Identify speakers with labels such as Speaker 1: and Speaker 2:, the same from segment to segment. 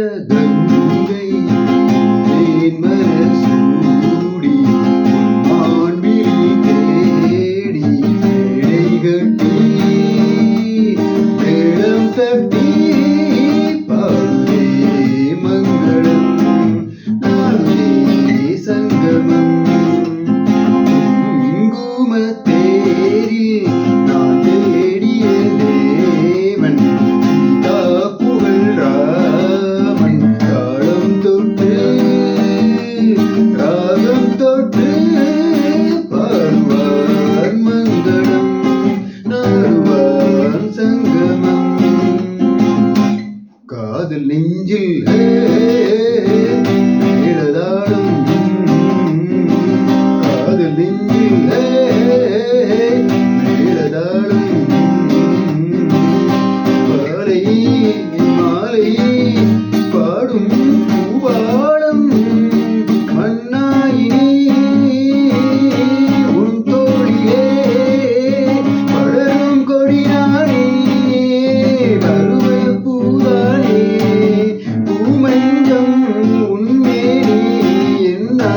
Speaker 1: Yeah. அதில் நெஞ்சில்.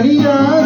Speaker 1: தனியாரோ